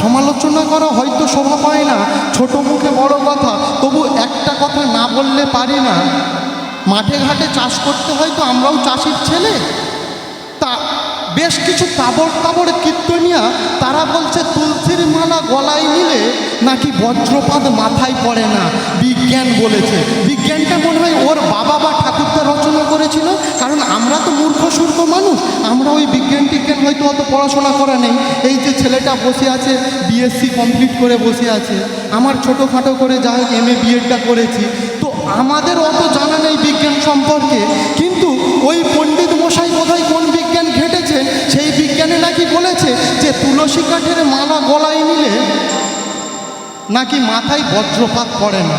সমালোচনা করা, হয়তো শোভা পায় না। ছোট মুখে বড় কথা, তবু একটা কথা না বললে পারি না। মাঠে ঘাটে চাষ করতে হয় তো আমরাও চাষির ছেলে। তা বেশ কিছু তাবড় তাবড় কীর্তনিয়া, তারা বলছে, তুলসীর মালা গলায় নিলে নাকি বজ্রপাত মাথায় পড়ে না? বিজ্ঞান বলেছে। বিজ্ঞানটা মনে হয় ওর বাবা বা ঠাকুরদা রচনা করেছিল কারণ আমরা তো মূর্খ সূর্খ মানুষ আমরা ওই বিজ্ঞান হয়তো অত পড়াশোনা করা নেই। এই যে ছেলেটা বসে আছে বিএসসি কমপ্লিট করে বসে আছে, আমার ছোটোখাটো করে যা এম এ বিএডটা করেছি, তো আমাদের অত জানা নেই বিজ্ঞান সম্পর্কে, কিন্তু ওই পণ্ডিত মশাই বোধহয় কোন বিজ্ঞান ঘেটেছেন, সেই বিজ্ঞানে নাকি বলেছে যে তুলসী কাঠের মালা গলায় নিলে নাকি মাথায় বজ্রপাত পড়ে না।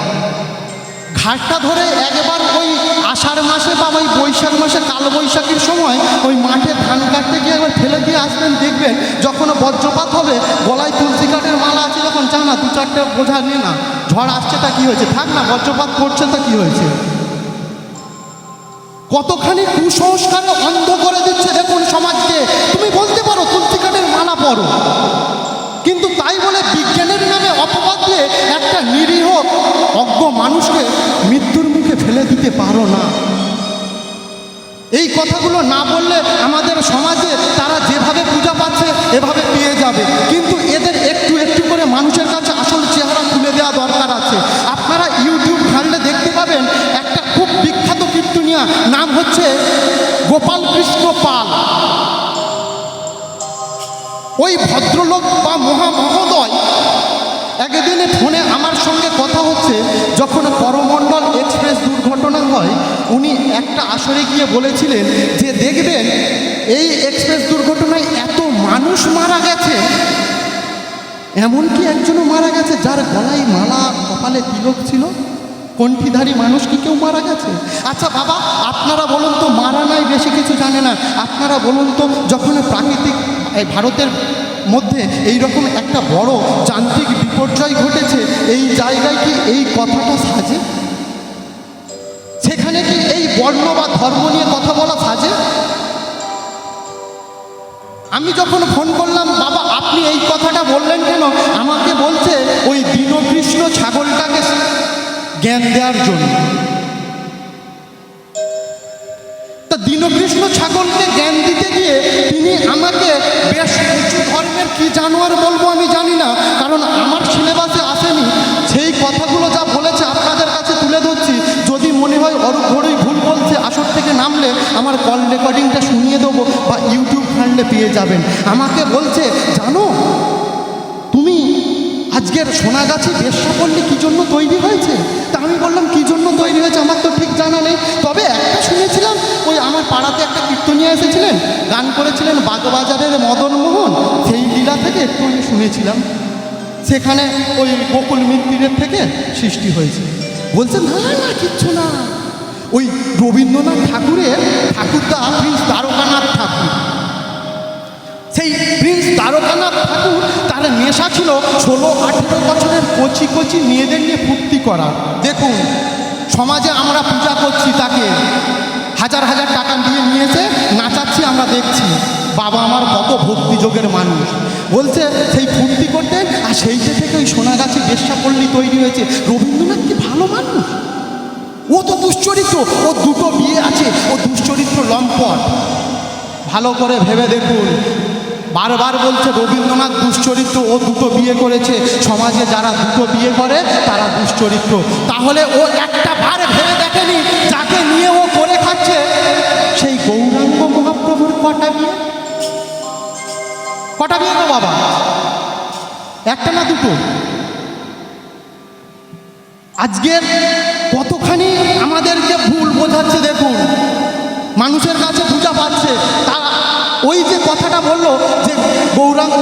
ঘাটটা ধরে একবার ওই আষাঢ় মাসে বা ওই বৈশাখ মাসে, কাল বৈশাখীর সময় ওই মাঠে ধান কাটতে গিয়ে একবার ফেলে দিয়ে আসবেন দেখবেন যখন বজ্রপাত হবে, গলায় তুলসী কাঠের মালা আছে যখন চা না, দু চারটে বোঝা নিয়ে না, ঝড় আসছে তা কী হয়েছে? থাক না, বজ্রপাত পড়ছে তা কী হয়েছে? কতখানি কুসংস্কারে অন্ধ করে দিচ্ছে দেখুন সমাজকে। তুমি বলতে পারো, তুলসী কাঠের মালা পড়ো কিন্তু তাই বলে বিজ্ঞানের নামে অপবাদ দিয়ে একটা অজ্ঞ মানুষকে মৃত্যুর মুখে ফেলে দিতে পারো না। এই কথাগুলো না বললে আমাদের সমাজে তারা যেভাবে পূজা পাচ্ছে, এভাবে পেয়ে যাবে। কিন্তু এদের একটু একটু করে মানুষের কাছে আসল চেহারা তুলে দেওয়া দরকার আছে। আপনারা ইউটিউব ঘাটলে দেখতে পাবেন একটা খুব বিখ্যাত কীর্তনিয়া, নাম হচ্ছে গোপাল কৃষ্ণ পাল। ওই ভদ্রলোক বা মহা একদিনে ফোনে আমার সঙ্গে কথা হচ্ছে, যখন করমণ্ডল এক্সপ্রেস দুর্ঘটনা হয়, উনি একটা আসরে গিয়ে বলেছিলেন যে, দেখবেন, এই এক্সপ্রেস দুর্ঘটনায় এত মানুষ মারা গেছে। এমনকি একজনও মারা গেছে যার গলায় মালা, কপালে তিলক ছিল। কণ্ঠিধারী মানুষ কি কেউ মারা গেছে? আচ্ছা বাবা, আপনারা বলুন তো, মারা নাই বেশি কিছু জানে না। আপনারা বলুন তো, যখন প্রাকৃতিক ভারতের মধ্যে এই রকম একটা বড় যান্ত্রিক বিপর্যয় ঘটেছে, এই জায়গায় কি এই কথাটা সাজে? সেখানে কি এই বর্ণ বা ধর্ম নিয়ে কথা বলা সাজে? আমি যখন ফোন করলাম, বাবা, আপনি এই কথাটা বললেন কেন? আমাকে বলছে, ওই দীনকৃষ্ণ ছাগলটাকে জ্ঞান দেওয়ার জন্য। জানোয়ার বলব আমি জানি না, কারণ আমার সিলেবাসে আসেনি। সেই কথাগুলো যা বলেছে আপনাদের কাছে তুলে ধরছি। যদি মনে হয় অরূপ ঘড়ই ভুল বলছে, আসর থেকে নামলে আমার কল রেকর্ডিংটা শুনিয়ে দেবো বা ইউটিউব ফান্ডে পেয়ে যাবেন। আমাকে বলছে, জানো, তুমি আজকের সোনাগাছি বেশ্যাপল্লী কী জন্য তৈরি হয়েছে? তা আমি বললাম, কী জন্য তৈরি হয়েছে আমার তো ঠিক জানা নেই। তবে একটা শুনেছিলাম, ওই আমার পাড়াতে একটা কীর্তনিয়া এসেছিলেন, গান করেছিলেন বাগবাজারের মদন মোহন সেই লীলা থেকে একটু আমি শুনেছিলাম, সেখানে ওই গোকুল মিত্রের থেকে সৃষ্টি হয়েছে। বলছে, না না, কিচ্ছু না। ওই রবীন্দ্রনাথ ঠাকুরের ঠাকুরদা প্রিন্স দ্বারকানাথ ঠাকুর। সেই প্রিন্স দ্বারকানাথ ঠাকুর, তার নেশা ছিল ষোলো, আঠেরো বছরের কচি কচি মেয়েদের নিয়ে ফুর্তি করা। দেখুন, সমাজে আমরা পূজা করছি তাকে। ভক্তিযোগের মানুষ। বলছে, সেই ফুর্তি করতেন আর সেইটা থেকে ওই সোনাগাছি বেশ্যাপল্লী তৈরি হয়েছে। রবীন্দ্রনাথ কি ভালো মানুষ? ও তো দুশ্চরিত্র ও দুটো বিয়ে আছে, ও দুশ্চরিত্র লম্পট। ভালো করে ভেবে দেখুন। বারবার বলছে, রবীন্দ্রনাথ দুশ্চরিত্র, ও দুটো বিয়ে করেছে। সমাজে যারা দুটো বিয়ে করে, তারা দুশ্চরিত্র। তাহলে ও একটা বার ভেবে দেখেনি, যাকে নিয়ে ও করে খাচ্ছে? সেই গৌরাঙ্গ মহাপ্রভুর কটা বিয়ে? কটা বিয়ে গো বাবা? একটা না দুটো? আজকের কতখানি আমাদেরকে ভুল বোঝাচ্ছে দেখুন। মানুষের কাছে পূজা পাচ্ছে। তা ওই যে কথাটা বলল যে গৌরাঙ্গ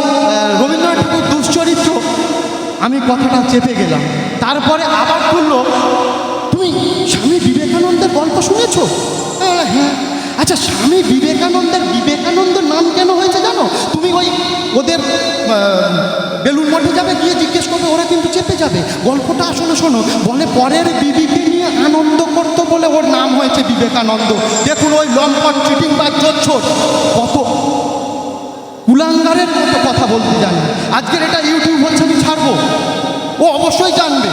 রবীন্দ্রনাথ ঠাকুর দুশ্চরিত্র, আমি কথাটা চেপে গেলাম। তারপরে আবার তুললো তুমি স্বামী বিবেকানন্দের গল্প শুনেছো? আচ্ছা স্বামী বিবেকানন্দের বিবেকানন্দ নাম কেন হয়েছে জানো? তুমি ওই ওদের বেলুন মঠে যাবে, গিয়ে জিজ্ঞেস করবে, ওরা কিন্তু চেপে যাবে। গল্পটা আসলে শোনো, বলে পরের বিবিকে নিয়ে আনন্দ করতো বলে ওর নাম হয়েছে বিবেকানন্দ। দেখুন ওই লম্পট চিটিং বা চোর কত কুলাঙ্গারের মতো কথা বলতে জানে। আজকের এটা ইউটিউব হচ্ছে আমি ছাড়বো। ও অবশ্যই জানবে।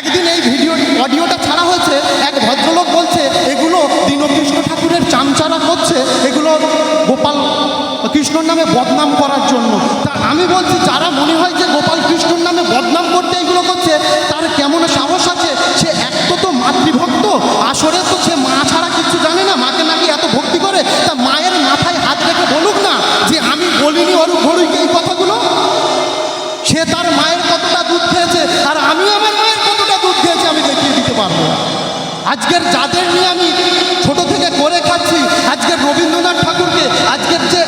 একদিন এই ভিডিও, অডিওটা ছাড়া হয়েছে, এক ভদ্রলোক বলছে, এগুলো দীনকৃষ্ণ ঠাকুরের চামচারা করছে, এগুলো গোপাল কৃষ্ণর নামে বদনাম করার জন্য। তা আমি বলছি, যারা মনে হয় যে গোপাল কৃষ্ণর নামে বদনাম করতে এগুলো করছে, তার কেমন সাহস আছে? সে এক তো মাতৃভক্ত, আসরে তো সে মা ছাড়া কিছু জানে না মাকে নাকি এত ভক্তি করে তা মায়ের মাথায় হাত রেখে বলুক না যে আমি বলিনি অরূপ ঘড়ুইকে এই কথাগুলো সে তার মায়ের কতটা দুধ খেয়েছে আর আমি আমার মায়ের কতটা দুধ খেয়েছি আমি দেখিয়ে দিতে পারব আজকের যাদের নিয়ে আমি ছোট থেকে করে খাচ্ছি, আজকের রবীন্দ্রনাথ ঠাকুরকে, আজকের যে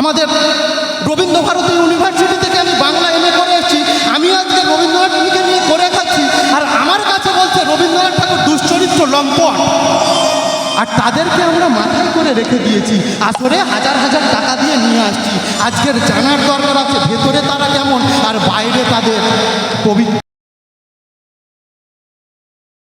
আমাদের রবীন্দ্র ভারতী ইউনিভার্সিটি থেকে আমি বাংলা এমএ করে এসেছি, আমি আজকে রবীন্দ্রনাথকে নিয়ে করে খাচ্ছি, আর আমার কাছে বলছে, রবীন্দ্রনাথ ঠাকুর দুশ্চরিত্র লম্পট। আর তাদেরকে আমরা মাথায় করে রেখে দিয়েছি আসলে হাজার হাজার টাকা দিয়ে নিয়ে আসছি। আজকের জানার দরকার আছে, ভেতরে তারা কেমন, আর বাইরে তাদের পবিত্র